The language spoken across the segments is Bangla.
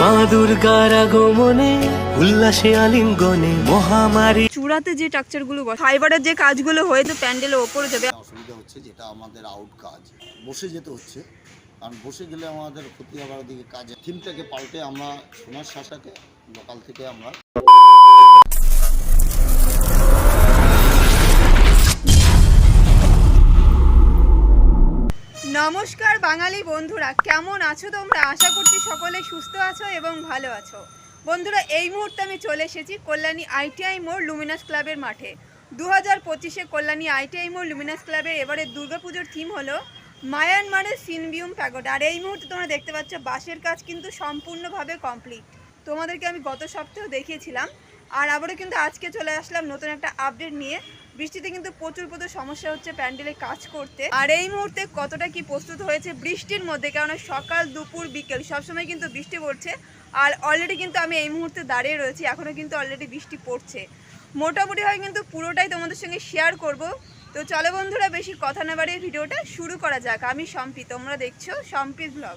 মা দুর্গার আগমনে উল্লাসে আলিঙ্গনে মহামারী। চূড়াতে যে স্ট্রাকচারগুলো ফাইবারের যে কাজগুলো হয়েছে প্যান্ডেলের ওপরে যাবে। অসুবিধা হচ্ছে যেটা আমাদের আউট কাজ। বসে যেতে হচ্ছে কারণ বসে গেলে আমাদের ক্ষতি হবার দিকে কাজে। থিমটাকে পাল্টে আমরা সোনার শাসাকে লোকাল থেকে আমরা নমস্কার বাঙালি বন্ধুরা, কেমন আছো তোমরা? আশা করছি সকলে সুস্থ আছো এবং ভালো আছো। বন্ধুরা, এই মুহূর্তে আমি চলে এসেছি কল্যাণী আইটিআই মোড় লুমিনাস ক্লাবের মাঠে। দু হাজার পঁচিশে কল্যাণী আইটিআই মোড় লুমিনাস ক্লাবের এবারে দুর্গাপুজোর থিম হলো মায়ানমারের সিনবিউম প্যাগোডা আর এই মুহূর্তে তোমরা দেখতে পাচ্ছ বাসের কাজ কিন্তু সম্পূর্ণভাবে কমপ্লিট তোমাদেরকে আমি গত সপ্তাহেও দেখিয়েছিলাম। আর আবারও কিন্তু আজকে চলে আসলাম নতুন একটা আপডেট নিয়ে। বৃষ্টিতে কিন্তু প্রচুর প্রচুর সমস্যা হচ্ছে প্যান্ডেলে কাজ করতে। আর এই মুহূর্তে কতটা কি প্রস্তুত হয়েছে বৃষ্টির মধ্যে? কারণ সকাল, দুপুর, বিকেল সবসময় কিন্তু বৃষ্টি পড়ছে। আর অলরেডি কিন্তু আমি এই মুহূর্তে দাঁড়িয়ে রয়েছি এখনও কিন্তু অলরেডি বৃষ্টি পড়ছে। মোটামুটি হয় কিন্তু পুরোটাই তোমাদের সঙ্গে শেয়ার করব। তো চলো বন্ধুরা, বেশি কথা না বাড়িয়ে ভিডিওটা শুরু করা যাক। আমি সম্পি, তোমরা দেখছ সম্পির ব্লগ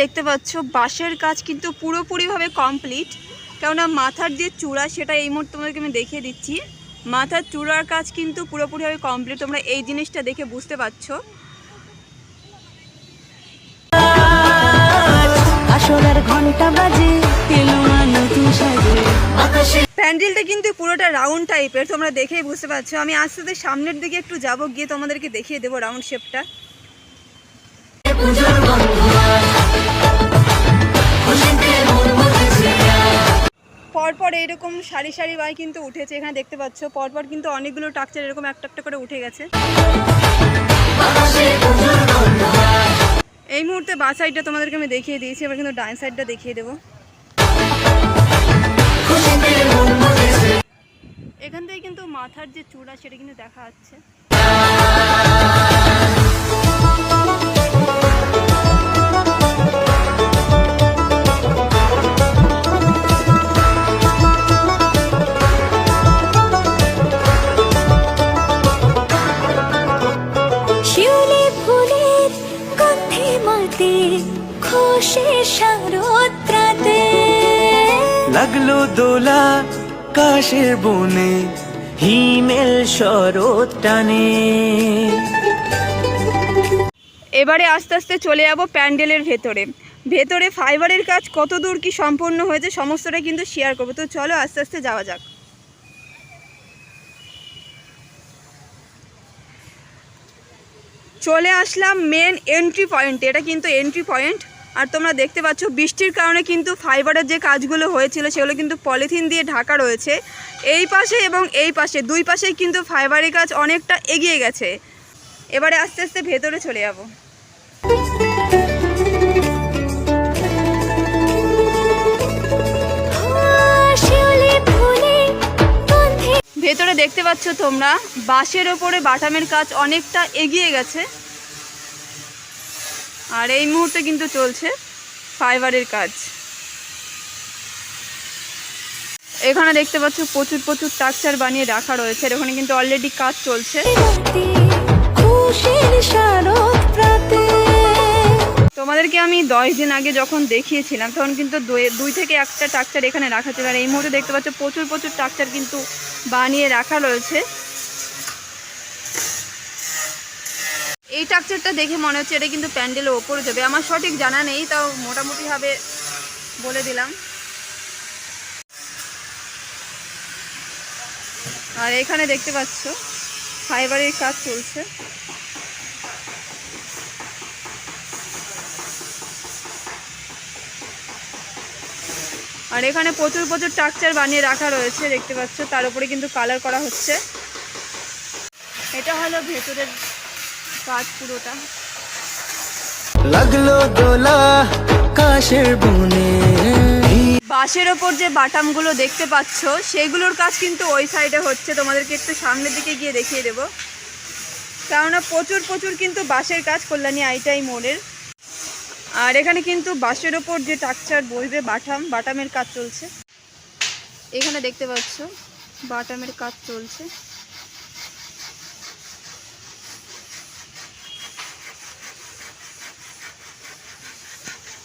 দেখতে পাচ্ছ বাঁশের কাজ কিন্তু পুরোপুরিভাবে কমপ্লিট কেননা মাথার যে চূড়া সেটা এই মুহূর্তে তোমাদেরকে আমি দেখিয়ে দিচ্ছি। মাথার চূড়ার কাজ কিন্তু পুরোপুরিভাবে কমপ্লিট তোমরা এই জিনিসটা দেখে বুঝতে পারছ। আসলার ঘণ্টা বাজে এলো মা নতুন সাজে প্যান্ডেলটা কিন্তু পুরোটা রাউন্ড টাইপের তোমরা দেখেই বুঝতে পারছ। আমি আস্তে আস্তে সামনের দিকে একটু যাব গিয়ে তোমাদেরকে দেখিয়ে দেবো রাউন্ড শেপটা পরপর এরকম সারি সারি বাই কিন্তু উঠেছে, এখানে দেখতে পাচ্ছ। পরপর কিন্তু অনেকগুলো টাকচার এরকম একটা একটা করে উঠে গেছে। এই মুহূর্তে বা সাইডটা তোমাদেরকে আমি দেখিয়ে দিয়েছি, এবার কিন্তু ডান সাইডটা দেখিয়ে দেবো। এখান থেকে কিন্তু মাথার যে চূড়া, সেটা কিন্তু দেখা যাচ্ছে। দোলা কাশের বনে, হিমেল শরৎ টানে। এবারে আস্তে আস্তে চলে যাব প্যান্ডেলের ভেতরে। ভেতরে ফাইবারের কাজ কত দূর কি সম্পন্ন হয়েছে সমস্তটা কিন্তু শেয়ার করব। তো চলো আস্তে আস্তে যাওয়া যাক। চলে আসলাম মেন এন্ট্রি পয়েন্টে এটা কিন্তু এন্ট্রি পয়েন্ট আর তোমরা দেখতে পাচ্ছ, বৃষ্টির কারণে কিন্তু ফাইবারের যে কাজগুলো হয়েছিল, সেগুলো কিন্তু পলিথিন দিয়ে ঢাকা রয়েছে। এই পাশে এবং এই পাশে, দুই পাশেই কিন্তু ফাইবারের কাজ অনেকটা এগিয়ে গেছে। এবারে আস্তে আস্তে ভেতরে চলে যাব। ভেতরে দেখতে পাচ্ছ তোমরা, বাঁশের ওপরে বাটামের কাজ অনেকটা এগিয়ে গেছে। আর এই মুহূর্তে কিন্তু চলছে ফাইবারের কাজ। এখানে দেখতে পাচ্ছ প্রচুর প্রচুর স্ট্রাকচার বানিয়ে রাখা রয়েছে। আর ওখানে কিন্তু অলরেডি কাজ চলছে। তোমাদেরকে আমি দশ দিন আগে যখন দেখিয়েছিলাম, তখন কিন্তু দুই- থেকে একটা স্ট্রাকচার এখানে রাখা ছিল। আর এই মুহূর্তে দেখতে পাচ্ছ প্রচুর প্রচুর স্ট্রাকচার কিন্তু বানিয়ে রাখা রয়েছে। এই স্ট্রাকচারটা দেখে মনে হচ্ছে এটা কিন্তু প্যান্ডেলের ওপরে যাবে। আমার সঠিক জানা নেই, তাও মোটামুটিভাবে বলে দিলাম। আর এখানে দেখতে পাচ্ছ, ফাইবারের কাজ চলছে। আর এখানে প্রচুর প্রচুর স্ট্রাকচার বানিয়ে রাখা রয়েছে, দেখতে পাচ্ছ, তার উপরে কিন্তু কালার করা হচ্ছে। এটা হলো ভেতরের কাজ পুরোটা। লাগল দোলা কাশের বনে। বাঁশের ওপর যে বাটামগুলো দেখতে পাচ্ছ সেগুলোর কাজ কিন্তু ওই সাইডে হচ্ছে। তোমাদেরকে একটু সামনের দিকে গিয়ে দেখিয়ে দেবো। কেননা প্রচুর প্রচুর কিন্তু বাঁশের কাজ কল্যাণী আইটাই মোড়ের। আর এখানে কিন্তু বাঁশের ওপর যে টাকচার বসবে বাটাম বাটামের কাজ চলছে। এখানে দেখতে পাচ্ছ বাটামের কাজ চলছে।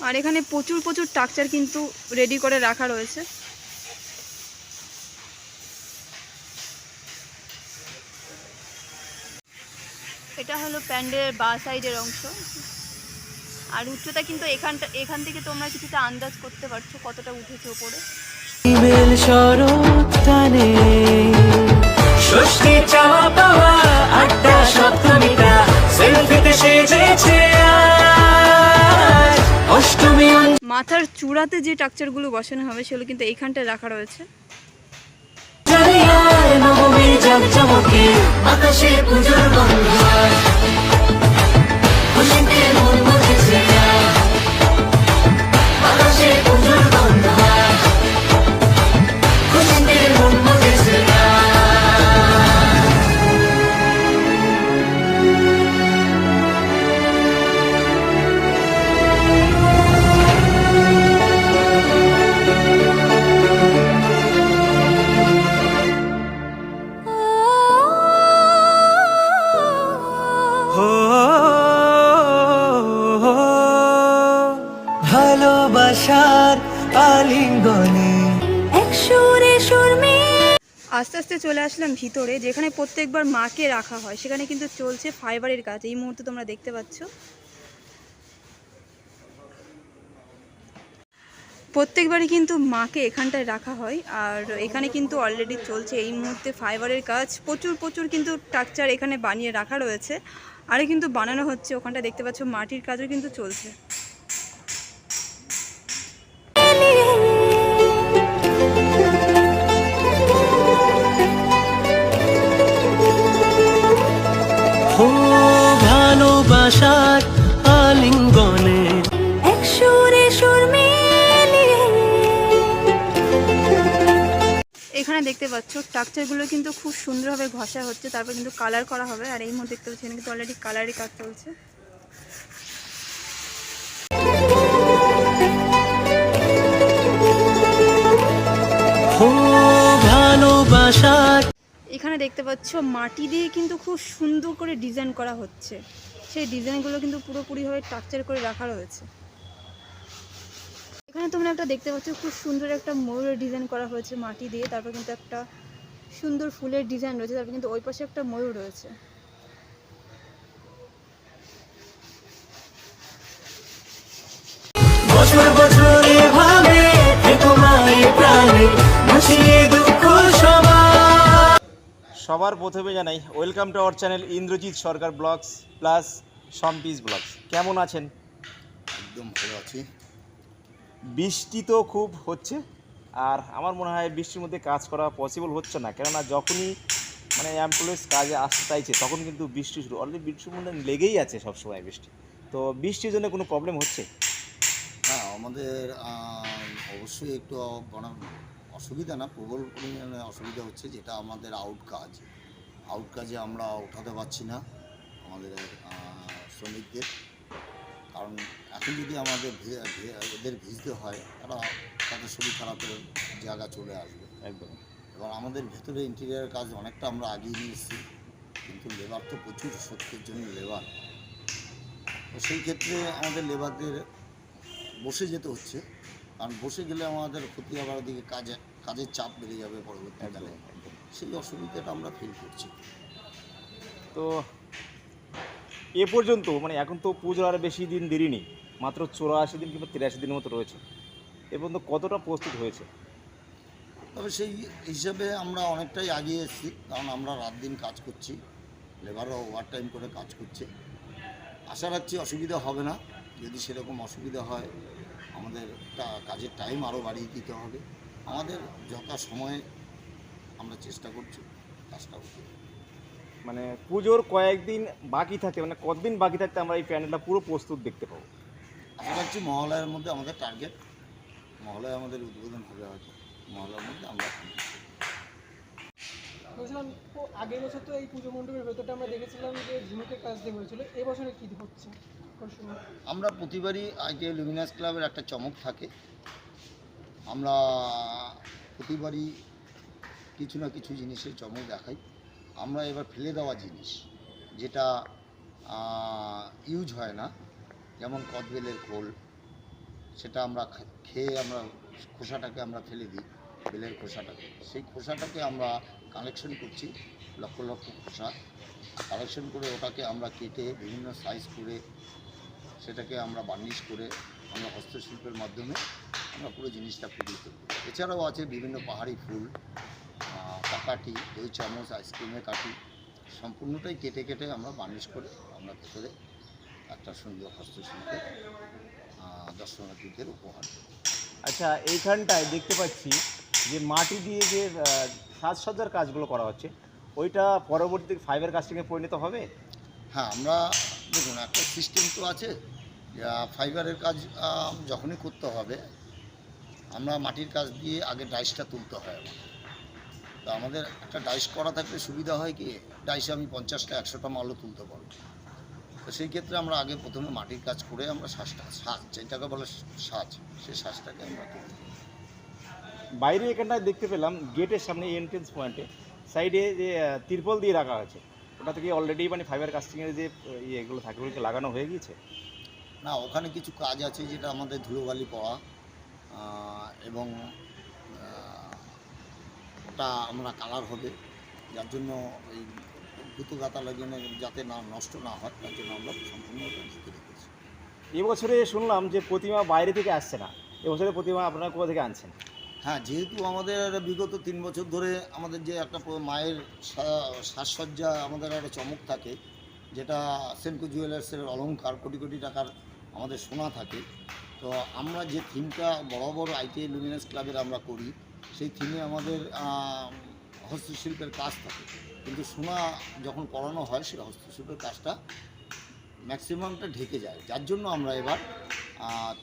আর এখানে প্রচুর প্রচুর টাকচার কিন্তু রেডি করে রাখা রয়েছে। এটা হলো প্যান্ডেলের বা সাইডের অংশ। আর উচ্চতা কিন্তু এখানটা, এখান থেকে তোমরা কিছুটা আন্দাজ করতে পারছ কতটা উঠেছে ওপরে। শরৎ চাওয়া মাথার চূড়াতে যে টাকচারগুলো বসানো হবে সেগুলো কিন্তু এইখানটায় রাখা রয়েছে। আস্তে আস্তে চলে আসলাম ভিতরে, যেখানে প্রত্যেকবার মাকে রাখা হয়। সেখানে কিন্তু চলছে ফাইবারের কাজ। এই মুহূর্তে তোমরা দেখতে পাচ্ছ। প্রত্যেকবারই কিন্তু মাকে এখানটায় রাখা হয়, আর এখানে কিন্তু অলরেডি চলছে। এই মুহূর্তে ফাইবারের কাজ। প্রচুর প্রচুর কিন্তু স্ট্রাকচার এখানে বানিয়ে রাখা রয়েছে। আরে কিন্তু বানানো হচ্ছে। ওখানটা দেখতে পাচ্ছ মাটির কাজও কিন্তু চলছে। পাচ্ছ স্ট্রাকচারগুলো কিন্তু খুব সুন্দরভাবে ঘষা হচ্ছে, তারপর কিন্তু কালার করা হবে, আর এই মুহূর্তে দেখতে পাচ্ছি কিন্তু অলরেডি কালারই কাজ চলছে। এখানে দেখতে পাচ্ছ, মাটি দিয়ে কিন্তু খুব সুন্দর করে ডিজাইন করা হচ্ছে। সেই ডিজাইনগুলো কিন্তু পুরোপুরিভাবে স্ট্রাকচার করে রাখা রয়েছে। এখানে তোমরা একটা দেখতে পাচ্ছ খুব সুন্দর একটা ময়ূরের ডিজাইন করা হয়েছে মাটি দিয়ে। তারপর কিন্তু একটা সুন্দর ফুলের ডিজাইন রয়েছে তারপর কিন্তু ওই পাশে একটা ময়ূর রয়েছে। বছর বছর প্রাণে দুঃখ সবার। প্রথমে জানাই welcome to our channel Indrajit Sarkar blogs plus সম্পিস blogs. কেমন আছেন? একদম ভালো আছি। বৃষ্টি তো খুব হচ্ছে, আর আমার মনে হয় বৃষ্টির মধ্যে কাজ করা পসিবল হচ্ছে না। কেননা যখনই মানে অ্যাম্বুলেন্স কাজে আসতে চাইছে, তখন কিন্তু বৃষ্টি শুরু। অলরেডি বৃষ্টির মধ্যে লেগেই আছে সবসময় বৃষ্টি। তো বৃষ্টির জন্য কোনো প্রবলেম হচ্ছে? হ্যাঁ আমাদের অবশ্যই একটু মানে অসুবিধা না, প্রবল পরিমাণে অসুবিধা হচ্ছে যেটা আমাদের আউট কাজ। আউট কাজে আমরা উঠাতে পারছি না আমাদের শ্রমিকদের। কারণ এখন যদি আমাদের এদের ভিজতে হয় তারা তাদের শরীর খারাপের জায়গা চলে আসবে। একদম। এবার আমাদের ভেতরে ইন্টেরিয়ার কাজ অনেকটা আমরা আগিয়ে নিয়ে এসেছি কিন্তু লেবার তো প্রচুর সত্যের জন্য লেবার তো সেই ক্ষেত্রে আমাদের লেবারদের বসে যেতে হচ্ছে কারণ বসে গেলে আমাদের ক্ষতি হওয়ার দিকে কাজে কাজের চাপ বেড়ে যাবে পরবর্তীকালে। সেই অসুবিধাটা আমরা ফিল করছি। তো এ পর্যন্ত মানে এখন তো পুজোর আর বেশি দিন দেরি নেই, মাত্র চৌরাশি দিন কিংবা তিরাশি দিনের মতো রয়েছে। এ পর্যন্ত কতটা প্রস্তুত হয়েছে? তবে সেই হিসাবে আমরা অনেকটাই আগিয়ে এসেছি, কারণ আমরা রাত দিন কাজ করছি লেবারও ওভার টাইম করে কাজ করছে। আশা রাখছি অসুবিধা হবে না, যদি সেরকম অসুবিধা হয়, আমাদের কাজের টাইম আরও বাড়িয়ে দিতে হবে। আমাদের যথা সময়ে আমরা চেষ্টা করছি কাজটা করতে। মানে পুজোর কয়েকদিন বাকি থাকে মানে কতদিন বাকি থাকতে আমরা এই প্যান্ডেলটা পুরো প্রস্তুত দেখতে পাবো? রাখছি মহালয়ার মধ্যে আমাদের টার্গেট মহালয়া আমাদের উদ্বোধন হবে হয়তো মহালয়ার মধ্যে আমরা। বলছিলাম আগের বছর তো এই পুজো মণ্ডপের ভেতরটা আমরা দেখেছিলাম যে ঝিনুকের কাজ দিয়ে হয়েছিল এবছরে কী হচ্ছে? আমরা প্রতিবারই আইটিআই লুমিনাস ক্লাবের একটা চমক থাকে। আমরা প্রতিবারই কিছু না কিছু জিনিসের চমক দেখাই। আমরা এবার ফেলে দেওয়া জিনিস, যেটা ইউজ হয় না, যেমন কদবেলের খোল, সেটা আমরা খেয়ে আমরা খোসাটাকে আমরা ফেলে দিই, বেলের খোসাটাকে। সেই খোসাটাকে আমরা কালেকশন করছি, লক্ষ লক্ষ খোসা। কালেকশন করে ওটাকে আমরা কেটে বিভিন্ন সাইজ করে, সেটাকে আমরা বার্নিশ করে আমরা হস্তশিল্পের মাধ্যমে আমরা পুরো জিনিসটা ফুটিয়ে তুলব এছাড়াও আছে বিভিন্ন পাহাড়ি ফুল পাকাটি দই চামচ আইসক্রিমের কাটি সম্পূর্ণটাই কেটে কেটে আমরা বার্নিশ করে আমরা ভেতরে একটা সুন্দর হস্তশিল্পের দর্শনার্থীদের উপহার আচ্ছা এইখানটায় দেখতে পাচ্ছি যে মাটি দিয়ে যে সাজসজ্জার কাজগুলো করা হচ্ছে ওইটা পরবর্তীতে ফাইবার কাস্টিংয়ে পরিণত হবে? হ্যাঁ আমরা দেখুন একটা সিস্টেম তো আছে ফাইবারের কাজ যখনই করতে হবে আমরা মাটির কাজ দিয়ে আগে ডাইসটা তুলতে হয় আমাদের। তো আমাদের একটা ডাইস করা থাকলে সুবিধা হয় কি? ডাইসে আমি পঞ্চাশটা একশোটা মালও তুলতে পারব। তো সেই ক্ষেত্রে আমরা আগে প্রথমে মাটির কাজ করে আমরা শ্বাসটা সাজ যেটাকে বলে সাজ সেই সাজটাকে আমরা তুলি। বাইরে এখানটায় দেখতে পেলাম গেটের সামনে এন্ট্রেন্স পয়েন্টে সাইডে যে তিরপল দিয়ে রাখা আছে। ওটা থেকে অলরেডি মানে ফাইবার কাস্টিংয়ের যে ইয়েগুলো থাকে ওগুলোকে লাগানো হয়ে গিয়েছে? না ওখানে কিছু কাজ আছে যেটা আমাদের ধুলোবালি পড়া এবং ওটা আমরা কালার হবে যার জন্য ওই গুতো গাতা লাগিয়ে যাতে না নষ্ট না হয় তার জন্য আমরা সম্পূর্ণ ঢেকে রেখেছি। এবছরে শুনলাম যে প্রতিমা বাইরে থেকে আসছে না এবছরে প্রতিমা আপনারা কোথা থেকে আনছেন? হ্যাঁ যেহেতু আমাদের বিগত তিন বছর ধরে আমাদের যে একটা মায়ের সাজসজ্জা আমাদের একটা চমক থাকে যেটা সেনকো জুয়েলার্সের অলংকার কোটি কোটি টাকার আমাদের সোনা থাকে তো আমরা যে থিমটা বরাবর আইটিআই লুমিনাস ক্লাবের আমরা করি সেই থিমে আমাদের হস্তশিল্পের কাজ থাকে। কিন্তু সোনা যখন করানো হয় সেই হস্তশিল্পের কাজটা ম্যাক্সিমামটা ঢেকে যায়। যার জন্য আমরা এবার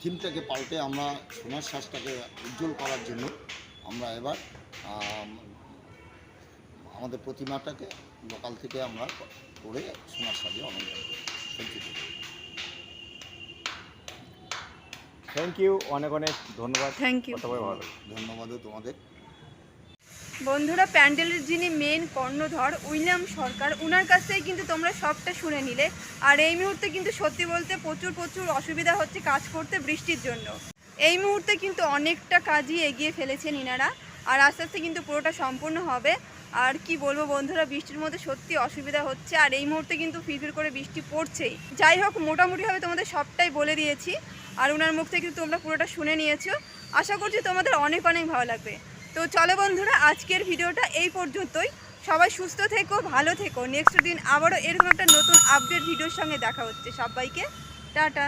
থিমটাকে পাল্টে আমরা সোনার শ্বাসটাকে উজ্জ্বল করার জন্য আমরা এবার আমাদের প্রতিমাটাকে লোকাল থেকে আমরা করে সোনার সাজে অলঙ্কার করি, সজ্জিত করি। থ্যাংক ইউ অনেক অনেক ধন্যবাদ। থ্যাংক ইউ বলে ভালো লাগল। ধন্যবাদও তোমাদের। বন্ধুরা প্যান্ডেলের যিনি মেন কর্ণধর উইলিয়াম সরকার ওনার কাছ থেকে কিন্তু তোমরা সবটা শুনে নিলে। আর এই মুহূর্তে কিন্তু সত্যি বলতে প্রচুর প্রচুর অসুবিধা হচ্ছে কাজ করতে বৃষ্টির জন্য। এই মুহূর্তে কিন্তু অনেকটা কাজই এগিয়ে ফেলেছেন ইনারা। আর আস্তে আস্তে কিন্তু পুরোটা সম্পূর্ণ হবে। আর কি বলব বন্ধুরা বৃষ্টির মধ্যে সত্যি অসুবিধা হচ্ছে। আর এই মুহূর্তে কিন্তু ফিরফির করে বৃষ্টি পড়ছেই। যাই হোক মোটামুটিভাবে তোমাদের সবটাই বলে দিয়েছি। আর ওনার মুখ থেকে তোমরা পুরোটা শুনে নিয়েছো। আশা করছি তোমাদের অনেক অনেক ভালো লাগবে। তো চলো বন্ধুরা, আজকের ভিডিওটা এই পর্যন্তই। সবাই সুস্থ থেকো, ভালো থেকো। নেক্সট দিন আবারও এরকম একটা নতুন আপডেট ভিডিওর সঙ্গে দেখা হচ্ছে সবাইকে। টাটা।